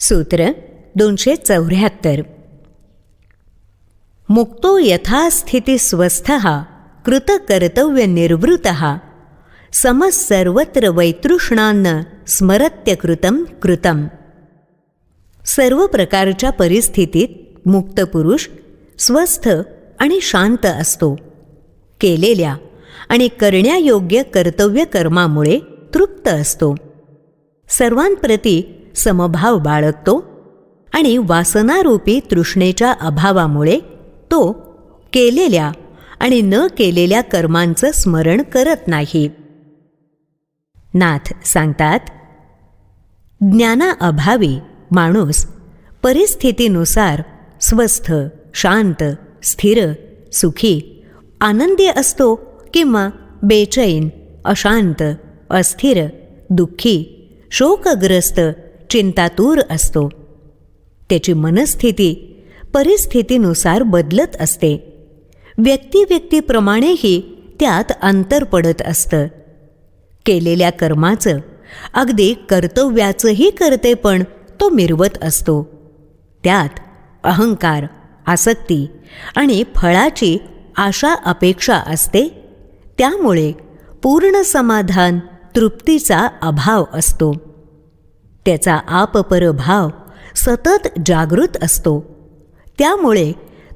सूत्र दोनशे चौऱ्याहत्तर. मुक्तो यथास्थिती स्वस्थ कृतकर्तव्यनिर्वृत समः सर्वत्र वैतृष्णान्न स्मरत्यकृतम कृतं सर्व प्रकारच्या परिस्थितीत मुक्त पुरुष स्वस्थ आणि शांत असतो. केलेल्या आणि करण्यायोग्य कर्तव्य कर्मामुळे तृप्त असतो. सर्वांप्रती समभाव बाळगतो आणि वासनारूपी तृष्णेच्या अभावामुळे तो केलेल्या आणि न केलेल्या कर्मांचं स्मरण करत नाही. नाथ सांगतात ज्ञानाअभावी माणूस परिस्थितीनुसार स्वस्थ शांत स्थिर सुखी आनंदी असतो किंवा बेचैन अशांत अस्थिर दुःखी शोकग्रस्त चिंतातूर असतो. त्याची मनस्थिती परिस्थितीनुसार बदलत असते. व्यक्तिव्यक्तीप्रमाणेही त्यात अंतर पडत असतं. केलेल्या कर्माचं अगदी कर्तव्याचंही करते पण तो मिरवत असतो. त्यात अहंकार आसक्ती आणि फळाची आशा अपेक्षा असते. त्यामुळे पूर्ण समाधान तृप्तीचा अभाव असतो. त्याचा आपपर भाव सतत जागृत असतो. त्यामुळे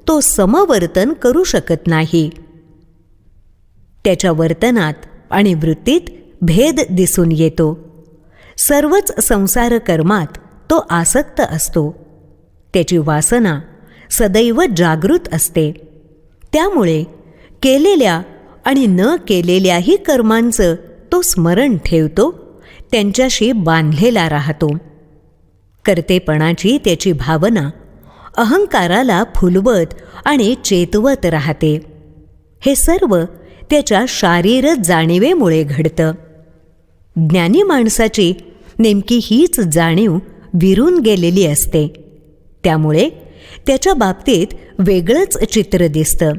तो समवर्तन करू शकत नाही. त्याच्या वर्तनात आणि वृत्तीत भेद दिसून येतो. सर्वच संसार कर्मात तो आसक्त असतो. त्याची वासना सदैव जागृत असते. त्यामुळे केलेल्या आणि न केलेल्याही कर्मांचं तो स्मरण ठेवतो. त्यांच्याशी बांधलेला राहतो. कर्तेपणाची त्याची भावना अहंकाराला फुलवत आणि चेतवत राहते. हे सर्व त्याच्या शारीर जाणीवेमुळे घडतं. ज्ञानी माणसाची नेमकी हीच जाणीव विरून गेलेली असते. त्यामुळे त्याच्या बाबतीत वेगळंच चित्र दिसतं.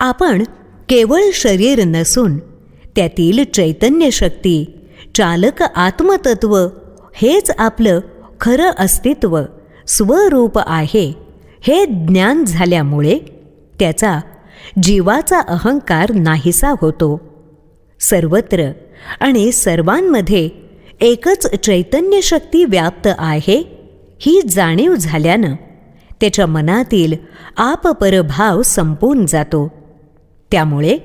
आपण केवळ शरीर नसून त्यातील चैतन्य शक्ती चालक आत्मतत्व हेच आपलं खरं अस्तित्व स्वरूप आहे. हे ज्ञान झाल्यामुळे त्याचा जीवाचा अहंकार नाहीसा होतो. सर्वत्र आणि सर्वांमध्ये एकच चैतन्य शक्ती व्याप्त आहे ही जाणीव झाल्यानं त्याच्या मनातील आपपरभाव संपून जातो. त्यामुळे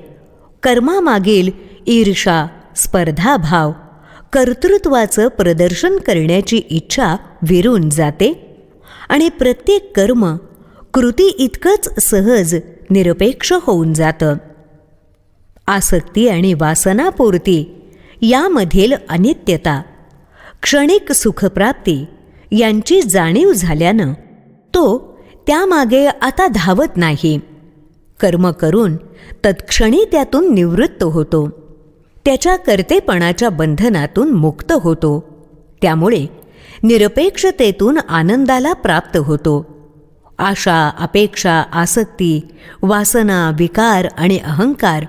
कर्मामागील ईर्षा स्पर्धाभाव कर्तृत्वाचं प्रदर्शन करण्याची इच्छा विरून जाते आणि प्रत्येक कर्म कृती इतकंच सहज निरपेक्ष होऊन जातं. आसक्ती आणि वासनापूर्ती यामधील अनित्यता क्षणिक सुखप्राप्ती यांची जाणीव झाल्यानं तो त्यामागे आता धावत नाही. कर्म करून तत्क्षणी त्यातून निवृत्त होतो. त्याच्या कर्तेपणाच्या बंधनातून मुक्त होतो. त्यामुळे निरपेक्षतेतून आनंदाला प्राप्त होतो. आशा अपेक्षा आसक्ती वासना विकार आणि अहंकार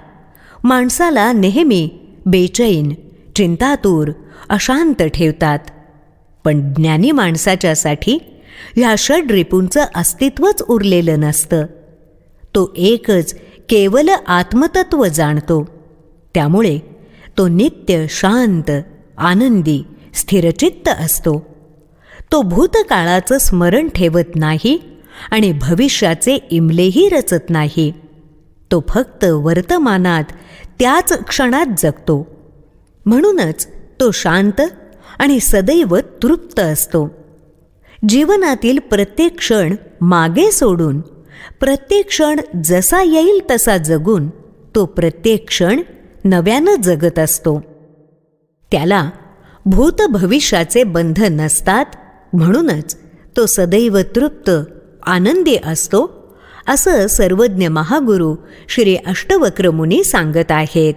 माणसाला नेहमी बेचैन चिंतातूर अशांत ठेवतात. पण ज्ञानी माणसाच्यासाठी ह्या षड रिपूंचं अस्तित्वच उरलेलं नसतं. तो एकच केवल आत्मतत्व जाणतो. त्यामुळे तो नित्य शांत आनंदी स्थिरचित्त असतो. तो भूतकाळाचं स्मरण ठेवत नाही आणि भविष्याचे इमलेही रचत नाही. तो फक्त वर्तमानात त्याच क्षणात जगतो. म्हणूनच तो शांत आणि सदैव तृप्त असतो. जीवनातील प्रत्येक क्षण मागे सोडून प्रत्येक क्षण जसा येईल तसा जगून तो प्रत्येक क्षण नव्यानं जगत असतो. त्याला भूत भविष्याचे बंध नसतात म्हणूनच तो सदैव तृप्त आनंदी असतो असं सर्वज्ञ महागुरु श्री अष्टवक्रमुनी सांगत आहेत.